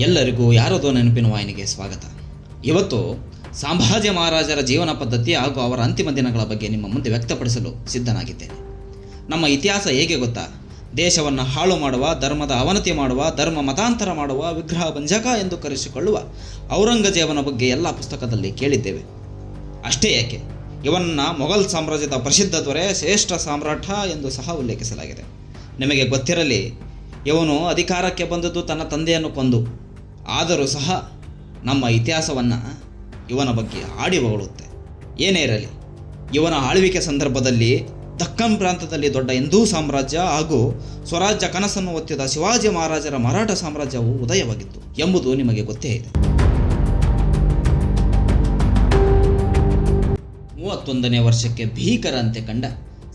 ಎಲ್ಲರಿಗೂ ಯಾರದೋ ನೆನಪಿನ ವಾಹಿನಿಗೆ ಸ್ವಾಗತ. ಇವತ್ತು ಸಂಭಾಜಿ ಮಹಾರಾಜರ ಜೀವನ ಪದ್ಧತಿ ಹಾಗೂ ಅವರ ಅಂತಿಮ ದಿನಗಳ ಬಗ್ಗೆ ನಿಮ್ಮ ಮುಂದೆ ವ್ಯಕ್ತಪಡಿಸಲು ಸಿದ್ಧನಾಗಿದ್ದೇನೆ. ನಮ್ಮ ಇತಿಹಾಸ ಹೇಗೆ ಗೊತ್ತಾ? ದೇಶವನ್ನು ಹಾಳು ಮಾಡುವ, ಧರ್ಮದ ಅವನತಿ ಮಾಡುವ, ಧರ್ಮ ಮತಾಂತರ ಮಾಡುವ, ವಿಗ್ರಹ ಭಂಜಕ ಎಂದು ಕರೆಸಿಕೊಳ್ಳುವ ಔರಂಗಜೇಬನ ಬಗ್ಗೆ ಎಲ್ಲ ಪುಸ್ತಕದಲ್ಲಿ ಕೇಳಿದ್ದೇವೆ. ಅಷ್ಟೇ ಏಕೆ ಇವನ್ನ ಮೊಘಲ್ ಸಾಮ್ರಾಜ್ಯದ ಪ್ರಸಿದ್ಧ ದೊರೆ ಶ್ರೇಷ್ಠ ಸಾಮ್ರಾಟ ಎಂದು ಸಹ ಉಲ್ಲೇಖಿಸಲಾಗಿದೆ. ನಿಮಗೆ ಗೊತ್ತಿರಲಿ, ಇವನು ಅಧಿಕಾರಕ್ಕೆ ಬಂದದ್ದು ತನ್ನ ತಂದೆಯನ್ನು ಕೊಂದು. ಆದರೂ ಸಹ ನಮ್ಮ ಇತಿಹಾಸವನ್ನು ಇವನ ಬಗ್ಗೆ ಆಡಿ ಹೊಗಳುತ್ತೆ. ಏನೇ ಇರಲಿ, ಇವನ ಆಳ್ವಿಕೆ ಸಂದರ್ಭದಲ್ಲಿ ದಕ್ಕನ್ ಪ್ರಾಂತದಲ್ಲಿ ದೊಡ್ಡ ಹಿಂದೂ ಸಾಮ್ರಾಜ್ಯ ಹಾಗೂ ಸ್ವರಾಜ್ಯ ಕನಸನ್ನು ಒತ್ತಿದ ಶಿವಾಜಿ ಮಹಾರಾಜರ ಮರಾಠ ಸಾಮ್ರಾಜ್ಯವು ಉದಯವಾಗಿತ್ತು ಎಂಬುದು ನಿಮಗೆ ಗೊತ್ತೇ ಇದೆ. ಮೂವತ್ತೊಂದನೇ ವರ್ಷಕ್ಕೆ ಭೀಕರ ಅಂತೆ ಕಂಡ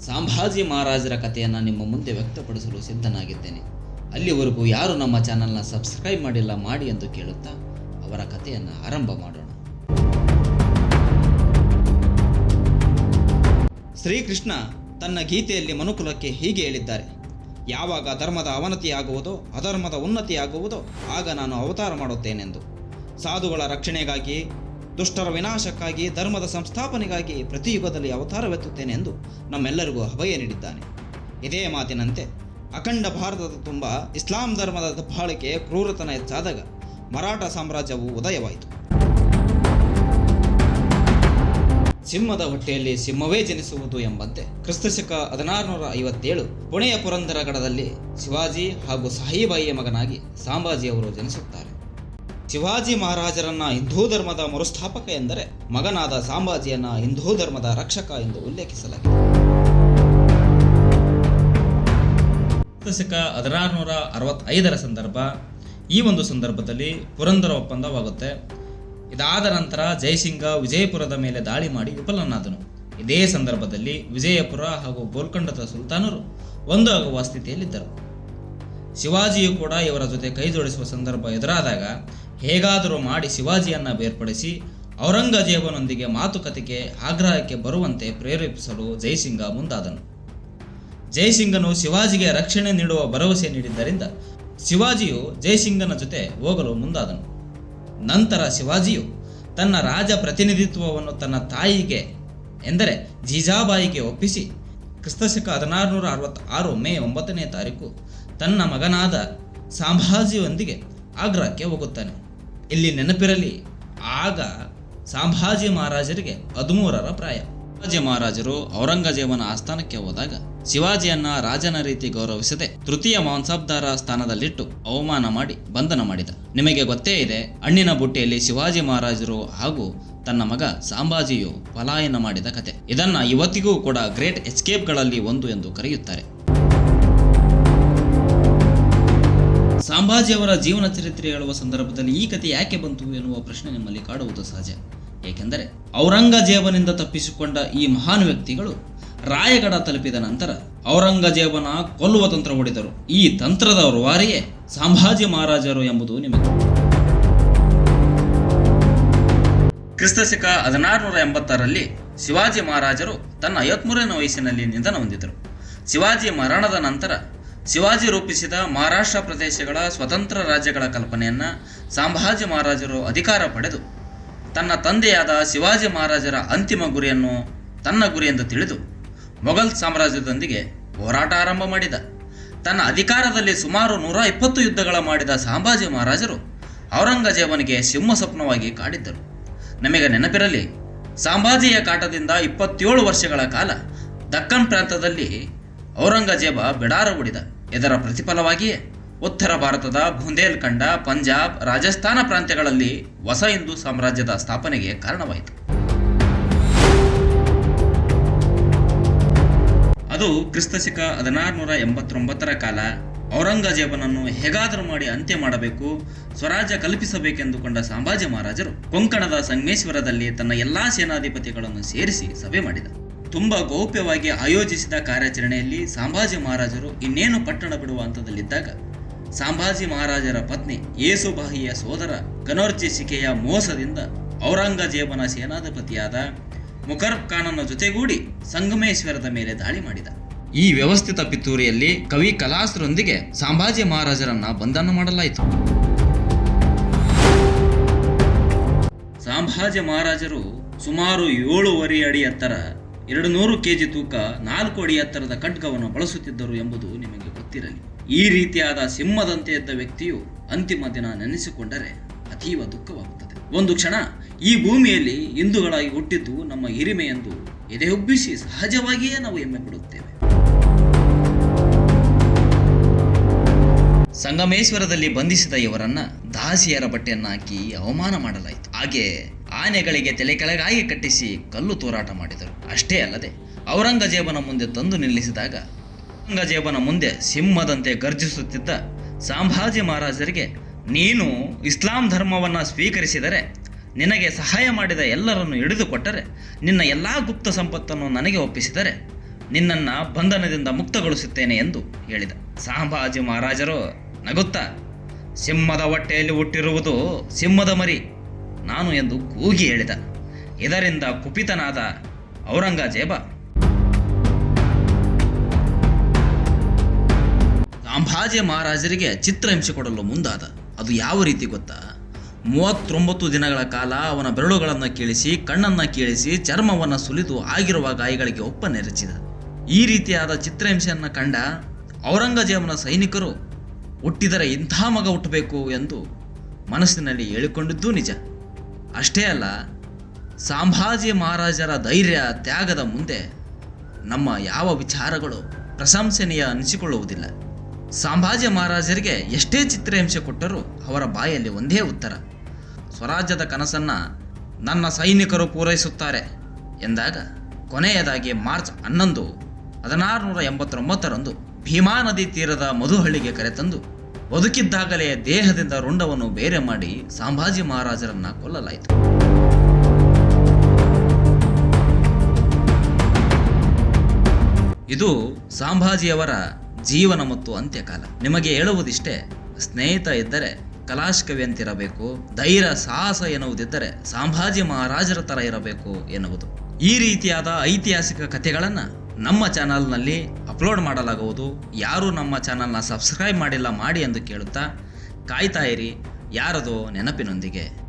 ಸಂಭಾಜಿ ಮಹಾರಾಜರ ಕಥೆಯನ್ನು ನಿಮ್ಮ ಮುಂದೆ ವ್ಯಕ್ತಪಡಿಸಲು ಸಿದ್ಧನಾಗಿದ್ದೇನೆ. ಅಲ್ಲಿವರೆಗೂ ಯಾರು ನಮ್ಮ ಚಾನಲ್ನ ಸಬ್ಸ್ಕ್ರೈಬ್ ಮಾಡಿಲ್ಲ, ಮಾಡಿ ಎಂದು ಕೇಳುತ್ತಾ ಅವರ ಕಥೆಯನ್ನು ಆರಂಭ ಮಾಡೋಣ. ಶ್ರೀಕೃಷ್ಣ ತನ್ನ ಗೀತೆಯಲ್ಲಿ ಮನುಕುಲಕ್ಕೆ ಹೀಗೆ ಹೇಳಿದ್ದಾರೆ. ಯಾವಾಗ ಧರ್ಮದ ಅವನತಿಯಾಗುವುದೋ, ಅಧರ್ಮದ ಉನ್ನತಿಯಾಗುವುದೋ, ಆಗ ನಾನು ಅವತಾರ ಮಾಡುತ್ತೇನೆಂದು. ಸಾಧುಗಳ ರಕ್ಷಣೆಗಾಗಿ, ದುಷ್ಟರ ವಿನಾಶಕ್ಕಾಗಿ, ಧರ್ಮದ ಸಂಸ್ಥಾಪನೆಗಾಗಿ ಪ್ರತಿಯುಗದಲ್ಲಿ ಅವತಾರವೆತ್ತುತ್ತೇನೆ ಎಂದು ನಮ್ಮೆಲ್ಲರಿಗೂ ಅಭಯ ನೀಡಿದ್ದಾನೆ. ಇದೇ ಮಾತಿನಂತೆ ಅಖಂಡ ಭಾರತದ ತುಂಬ ಇಸ್ಲಾಂ ಧರ್ಮದ ದಬ್ಬಾಳಿಕೆ ಕ್ರೂರತನ ಹೆಚ್ಚಾದಾಗ ಮರಾಠ ಸಾಮ್ರಾಜ್ಯವು ಉದಯವಾಯಿತು. ಸಿಂಹದ ಹೊಟ್ಟೆಯಲ್ಲಿ ಸಿಂಹವೇ ಜನಿಸುವುದು ಎಂಬಂತೆ ಕ್ರಿಸ್ತಶಕ ಹದಿನಾರುನೂರ ಐವತ್ತೇಳು ಪುಣೆಯ ಪುರಂದರಗಡದಲ್ಲಿ ಶಿವಾಜಿ ಹಾಗೂ ಸಾಹಿಬಾಯಿಯ ಮಗನಾಗಿ ಸಾಂಬಾಜಿಯವರು ಜನಿಸುತ್ತಾರೆ. ಶಿವಾಜಿ ಮಹಾರಾಜರನ್ನ ಹಿಂದೂ ಧರ್ಮದ ಮರುಸ್ಥಾಪಕ ಎಂದರೆ ಮಗನಾದ ಸಾಂಬಾಜಿಯನ್ನ ಹಿಂದೂ ಧರ್ಮದ ರಕ್ಷಕ ಎಂದು ಉಲ್ಲೇಖಿಸಲಾಗಿದೆ. ಕ್ರಿಸ್ತಶಕ ಹದಿನಾರುನೂರ ಅರವತ್ತೈದರ ಸಂದರ್ಭ, ಈ ಒಂದು ಸಂದರ್ಭದಲ್ಲಿ ಪುರಂದರ ಒಪ್ಪಂದವಾಗುತ್ತೆ. ಇದಾದ ನಂತರ ಜಯಸಿಂಗ ವಿಜಯಪುರದ ಮೇಲೆ ದಾಳಿ ಮಾಡಿ ವಿಫಲನಾದನು. ಇದೇ ಸಂದರ್ಭದಲ್ಲಿ ವಿಜಯಪುರ ಹಾಗೂ ಗೋಲ್ಕೊಂಡದ ಸುಲ್ತಾನರು ಒಂದು ಆಗುವ ಸ್ಥಿತಿಯಲ್ಲಿದ್ದರು. ಶಿವಾಜಿಯು ಕೂಡ ಇವರ ಜೊತೆ ಕೈ ಜೋಡಿಸುವ ಸಂದರ್ಭ ಎದುರಾದಾಗ ಹೇಗಾದರೂ ಮಾಡಿ ಶಿವಾಜಿಯನ್ನ ಬೇರ್ಪಡಿಸಿ ಔರಂಗಜೇಬನೊಂದಿಗೆ ಮಾತುಕತೆಗೆ ಆಗ್ರಹಕ್ಕೆ ಬರುವಂತೆ ಪ್ರೇರೇಪಿಸಲು ಜಯಸಿಂಗ ಮುಂದಾದನು. ಜಯಸಿಂಗನು ಶಿವಾಜಿಗೆ ರಕ್ಷಣೆ ನೀಡುವ ಭರವಸೆ ನೀಡಿದ್ದರಿಂದ ಶಿವಾಜಿಯು ಜಯಸಿಂಗನ ಜೊತೆ ಹೋಗಲು ಮುಂದಾದನು. ನಂತರ ಶಿವಾಜಿಯು ತನ್ನ ರಾಜ ಪ್ರತಿನಿಧಿತ್ವವನ್ನು ತನ್ನ ತಾಯಿಗೆ, ಎಂದರೆ ಜೀಜಾಬಾಯಿಗೆ ಒಪ್ಪಿಸಿ, ಕ್ರಿಸ್ತಶಕ ಹದಿನಾರುನೂರ ಅರವತ್ತಾರು ಮೇ ಒಂಬತ್ತನೇ ತಾರೀಕು ತನ್ನ ಮಗನಾದ ಸಾಂಭಾಜಿಯೊಂದಿಗೆ ಆಗ್ರಾಕ್ಕೆ ಹೋಗುತ್ತಾನೆ. ಇಲ್ಲಿ ನೆನಪಿರಲಿ, ಆಗ ಸಾಂಭಾಜಿ ಮಹಾರಾಜರಿಗೆ ಹದಿಮೂರರ ಪ್ರಾಯ. ಶಿವಾಜಿ ಮಹಾರಾಜರು ಔರಂಗಜೇಬನ ಆಸ್ಥಾನಕ್ಕೆ ಹೋದಾಗ ಶಿವಾಜಿಯನ್ನ ರಾಜನ ರೀತಿ ಗೌರವಿಸದೆ ತೃತೀಯ ಮಾನ್ಸಾಬ್ದಾರ ಸ್ಥಾನದಲ್ಲಿಟ್ಟು ಅವಮಾನ ಮಾಡಿ ಬಂಧನ ಮಾಡಿದ. ನಿಮಗೆ ಗೊತ್ತೇ ಇದೆ, ಹಣ್ಣಿನ ಬುಟ್ಟಿಯಲ್ಲಿ ಶಿವಾಜಿ ಮಹಾರಾಜರು ಹಾಗೂ ತನ್ನ ಮಗ ಸಾಂಬಾಜಿಯು ಪಲಾಯನ ಮಾಡಿದ ಕತೆ. ಇದನ್ನ ಇವತ್ತಿಗೂ ಕೂಡ ಗ್ರೇಟ್ ಎಸ್ಕೇಪ್ಗಳಲ್ಲಿ ಒಂದು ಎಂದು ಕರೆಯುತ್ತಾರೆ. ಸಾಂಬಾಜಿಯವರ ಜೀವನ ಚರಿತ್ರೆ ಹೇಳುವ ಸಂದರ್ಭದಲ್ಲಿ ಈ ಕಥೆ ಯಾಕೆ ಬಂತು ಎನ್ನುವ ಪ್ರಶ್ನೆ ನಿಮ್ಮಲ್ಲಿ ಕಾಡುವುದು ಸಹಜ. ಏಕೆಂದರೆ ಔರಂಗಜೇಬನಿಂದ ತಪ್ಪಿಸಿಕೊಂಡ ಈ ಮಹಾನ್ ವ್ಯಕ್ತಿಗಳು ರಾಯಗಢ ತಲುಪಿದ ನಂತರ ಔರಂಗಜೇಬನ ಕೊಲ್ಲುವ ತಂತ್ರ ಹೊಡೆದರು. ಈ ತಂತ್ರದ ರೂವಾರಿಯೇ ಸಂಭಾಜಿ ಮಹಾರಾಜರು ಎಂಬುದು ನಿಮಗೆ. ಕ್ರಿಸ್ತಶಕ ಹದಿನಾರುನೂರ ಎಂಬತ್ತರಲ್ಲಿ ಶಿವಾಜಿ ಮಹಾರಾಜರು ತನ್ನ ಐವತ್ಮೂರನೇ ವಯಸ್ಸಿನಲ್ಲಿ ನಿಧನ ಹೊಂದಿದರು. ಶಿವಾಜಿ ಮರಣದ ನಂತರ ಶಿವಾಜಿ ರೂಪಿಸಿದ ಮಹಾರಾಷ್ಟ್ರ ಪ್ರದೇಶಗಳ ಸ್ವತಂತ್ರ ರಾಜ್ಯಗಳ ಕಲ್ಪನೆಯನ್ನ ಸಂಭಾಜಿ ಮಹಾರಾಜರು ಅಧಿಕಾರ ಪಡೆದು ತನ್ನ ತಂದೆಯಾದ ಶಿವಾಜಿ ಮಹಾರಾಜರ ಅಂತಿಮ ಗುರಿಯನ್ನು ತನ್ನ ಗುರಿಯೆಂದು ತಿಳಿದು ಮೊಘಲ್ ಸಾಮ್ರಾಜ್ಯದೊಂದಿಗೆ ಹೋರಾಟ ಆರಂಭ ಮಾಡಿದ. ತನ್ನ ಅಧಿಕಾರದಲ್ಲಿ ಸುಮಾರು ನೂರ ಇಪ್ಪತ್ತು ಯುದ್ಧಗಳ ಮಾಡಿದ ಸಾಂಬಾಜಿ ಮಹಾರಾಜರು ಔರಂಗಜೇಬನಿಗೆ ಸಿಂಹ ಸ್ವಪ್ನವಾಗಿ ಕಾಡಿದ್ದರು. ನಮಗೆ ನೆನಪಿರಲಿ, ಸಾಂಬಾಜಿಯ ಕಾಟದಿಂದ ಇಪ್ಪತ್ತೇಳು ವರ್ಷಗಳ ಕಾಲ ದಕ್ಕನ್ ಪ್ರಾಂತದಲ್ಲಿ ಔರಂಗಜೇಬ ಬಿಡಾರ ಹೂಡಿದ. ಇದರ ಪ್ರತಿಫಲವಾಗಿಯೇ ಉತ್ತರ ಭಾರತದ ಬುಂದೇಲ್ಖಂಡ, ಪಂಜಾಬ್, ರಾಜಸ್ಥಾನ ಪ್ರಾಂತ್ಯಗಳಲ್ಲಿ ಹೊಸ ಹಿಂದೂ ಸಾಮ್ರಾಜ್ಯದ ಸ್ಥಾಪನೆಗೆ ಕಾರಣವಾಯಿತು. ಅದು ಕ್ರಿಸ್ತಶಕ ಹದಿನಾರುನೂರ ಎಂಬತ್ತೊಂಬತ್ತರ ಕಾಲ ಔರಂಗಜೇಬನನ್ನು ಹೇಗಾದರೂ ಮಾಡಿ ಅಂತ್ಯ ಮಾಡಬೇಕು, ಸ್ವರಾಜ್ಯ ಕಲ್ಪಿಸಬೇಕೆಂದುಕೊಂಡ ಸಂಭಾಜಿ ಮಹಾರಾಜರು ಕೊಂಕಣದ ಸಂಗಮೇಶ್ವರದಲ್ಲಿ ತನ್ನ ಎಲ್ಲಾ ಸೇನಾಧಿಪತಿಗಳನ್ನು ಸೇರಿಸಿ ಸಭೆ ಮಾಡಿದ ತುಂಬ ಗೌಪ್ಯವಾಗಿ ಆಯೋಜಿಸಿದ ಕಾರ್ಯಾಚರಣೆಯಲ್ಲಿ ಸಂಭಾಜಿ ಮಹಾರಾಜರು ಇನ್ನೇನು ಪಟ್ಟಣ ಬಿಡುವ ಹಂತದಲ್ಲಿದ್ದಾಗ ಸಾಂಭಾಜಿ ಮಹಾರಾಜರ ಪತ್ನಿ ಯೇಸುಬಾಹಿಯ ಸೋದರ ಕನೋರ್ಜಿಸಿಕೆಯ ಮೋಸದಿಂದ ಔರಂಗಜೇಬನ ಸೇನಾಧಿಪತಿಯಾದ ಮುಖರ್ಬ್ ಖಾನನ ಜೊತೆಗೂಡಿ ಸಂಗಮೇಶ್ವರದ ಮೇಲೆ ದಾಳಿ ಮಾಡಿದ. ಈ ವ್ಯವಸ್ಥಿತ ಪಿತೂರಿಯಲ್ಲಿ ಕವಿ ಕಲಾಸರೊಂದಿಗೆ ಸಾಂಭಾಜಿ ಮಹಾರಾಜರನ್ನ ಬಂಧನ ಮಾಡಲಾಯಿತು. ಸಾಂಭಾಜಿ ಮಹಾರಾಜರು ಸುಮಾರು ಏಳುವರೆ ಅಡಿ ಎತ್ತರ ಎರಡು ನೂರು ಕೆಜಿ ತೂಕ ನಾಲ್ಕು ಅಡಿ ಎತ್ತರದ ಖಡ್ಗವನ್ನು ಬಳಸುತ್ತಿದ್ದರು ಎಂಬುದು ನಿಮಗೆ ಗೊತ್ತಿರಲಿ. ಈ ರೀತಿಯಾದ ಸಿಂಹದಂತೆ ಇದ್ದ ವ್ಯಕ್ತಿಯು ಅಂತಿಮ ದಿನ ನೆನೆಸಿಕೊಂಡರೆ ಅತೀವ ದುಃಖವಾಗುತ್ತದೆ. ಒಂದು ಕ್ಷಣ ಈ ಭೂಮಿಯಲ್ಲಿ ಹಿಂದೂಗಳಾಗಿ ಹುಟ್ಟಿದ್ದು ನಮ್ಮ ಹಿರಿಮೆ ಎಂದು ಎದೆಯೊಬ್ಬಿಸಿ ಸಹಜವಾಗಿಯೇ ನಾವು ಹೆಮ್ಮೆ ಪಡುತ್ತೇವೆ ಸಂಗಮೇಶ್ವರದಲ್ಲಿ ಬಂಧಿಸಿದ ಇವರನ್ನ ದಾಸಿಯರ ಬಟ್ಟೆಯನ್ನು ಹಾಕಿ ಅವಮಾನ ಮಾಡಲಾಯಿತು. ಹಾಗೆ ಆನೆಗಳಿಗೆ ತಲೆ ಕೆಳಗಾಗಿ ಕಟ್ಟಿಸಿ ಕಲ್ಲು ತೂರಾಟ ಮಾಡಿದರು. ಅಷ್ಟೇ ಅಲ್ಲದೆ ಔರಂಗಜೇಬನ ಮುಂದೆ ತಂದು ನಿಲ್ಲಿಸಿದಾಗ ಔರಂಗಜೇಬನ ಮುಂದೆ ಸಿಂಹದಂತೆ ಗರ್ಜಿಸುತ್ತಿದ್ದ ಸಂಭಾಜಿ ಮಹಾರಾಜರಿಗೆ, ನೀನು ಇಸ್ಲಾಂ ಧರ್ಮವನ್ನ ಸ್ವೀಕರಿಸಿದರೆ, ನಿನಗೆ ಸಹಾಯ ಮಾಡಿದ ಎಲ್ಲರನ್ನು ಹಿಡಿದುಕೊಟ್ಟರೆ ನಿನ್ನ ಎಲ್ಲಾ ಗುಪ್ತ ಸಂಪತ್ತನ್ನು ನನಗೆ ಒಪ್ಪಿಸಿದರೆ, ನಿನ್ನನ್ನು ಬಂಧನದಿಂದ ಮುಕ್ತಗೊಳಿಸುತ್ತೇನೆ ಎಂದು ಹೇಳಿದ. ಸಾಂಬಾಜಿ ಮಹಾರಾಜರು ನಗುತ್ತಾ, ಸಿಂಹದ ಹೊಟ್ಟೆಯಲ್ಲಿ ಹುಟ್ಟಿರುವುದು ಸಿಂಹದ ಮರಿ ನಾನು ಎಂದು ಕೂಗಿ ಹೇಳಿದ. ಇದರಿಂದ ಕುಪಿತನಾದ ಔರಂಗಜೇಬ ಸಂಭಾಜಿ ಮಹಾರಾಜರಿಗೆ ಚಿತ್ರಹಿಂಸೆ ಕೊಡಲು ಮುಂದಾದ. ಅದು ಯಾವ ರೀತಿ ಗೊತ್ತಾ? ಮೂವತ್ತೊಂಬತ್ತು ದಿನಗಳ ಕಾಲ ಅವನ ಬೆರಳುಗಳನ್ನು ಕೀಳಿಸಿ, ಕಣ್ಣನ್ನು ಕೀಳಿಸಿ, ಚರ್ಮವನ್ನು ಸುಲಿದು ಆಗಿರುವ ಗಾಯಗಳಿಗೆ ಒಪ್ಪ ನೆರಚಿದ ಈ ರೀತಿಯಾದ ಚಿತ್ರಹಿಂಸೆಯನ್ನು ಕಂಡ ಔರಂಗಜೇಬನ ಸೈನಿಕರು, ಹುಟ್ಟಿದರೆ ಇಂಥ ಮಗ ಹುಟ್ಟಬೇಕು ಎಂದು ಮನಸ್ಸಿನಲ್ಲಿ ಹೇಳಿಕೊಂಡಿದ್ದು ನಿಜ. ಅಷ್ಟೇ ಅಲ್ಲ ಸಂಭಾಜಿ ಮಹಾರಾಜರ ಧೈರ್ಯ ತ್ಯಾಗದ ಮುಂದೆ ನಮ್ಮ ಯಾವ ವಿಚಾರಗಳು ಪ್ರಶಂಸನೀಯ ಅನಿಸಿಕೊಳ್ಳುವುದಿಲ್ಲ. ಸಂಭಾಜಿ ಮಹಾರಾಜರಿಗೆ ಎಷ್ಟೇ ಚಿತ್ರಹಿಂಸೆ ಕೊಟ್ಟರೂ ಅವರ ಬಾಯಲ್ಲಿ ಒಂದೇ ಉತ್ತರ, ಸ್ವರಾಜ್ಯದ ಕನಸನ್ನು ನನ್ನ ಸೈನಿಕರು ಪೂರೈಸುತ್ತಾರೆ ಎಂದಾಗ ಕೊನೆಯದಾಗಿ ಮಾರ್ಚ್ ಹನ್ನೊಂದು ಹದಿನಾರು ನೂರ ಎಂಬತ್ತೊಂಬತ್ತರಂದು ಭೀಮಾ ನದಿ ತೀರದ ಮಧುಹಳ್ಳಿಗೆ ಕರೆತಂದು ಬದುಕಿದ್ದಾಗಲೇ ದೇಹದಿಂದ ರುಂಡವನ್ನು ಬೇರೆ ಮಾಡಿ ಸಂಭಾಜಿ ಮಹಾರಾಜರನ್ನ ಕೊಲ್ಲಲಾಯಿತು. ಇದು ಸಂಭಾಜಿಯವರ ಜೀವನ ಮತ್ತು ಅಂತ್ಯಕಾಲ. ನಿಮಗೆ ಹೇಳುವುದಿಷ್ಟೇ, ಸ್ನೇಹಿತ ಇದ್ದರೆ ಕಲಾಶ್ಕವಿ ಅಂತಿರಬೇಕು ಧೈರ್ಯ ಸಾಹಸ ಎನ್ನುವುದಿದ್ದರೆ ಸಂಭಾಜಿ ಮಹಾರಾಜರ ಥರ ಇರಬೇಕು ಎನ್ನುವುದು. ಈ ರೀತಿಯಾದ ಐತಿಹಾಸಿಕ ಕಥೆಗಳನ್ನು ನಮ್ಮ ಚಾನಲ್ನಲ್ಲಿ ಅಪ್ಲೋಡ್ ಮಾಡಲಾಗುವುದು. ಯಾರು ನಮ್ಮ ಚಾನಲ್ನ ಸಬ್ಸ್ಕ್ರೈಬ್ ಮಾಡಿಲ್ಲ ಮಾಡಿ ಎಂದು ಕೇಳುತ್ತಾ ಕಾಯ್ತಾ ಇರಿ. ಯಾರದೋ ನೆನಪಿನೊಂದಿಗೆ.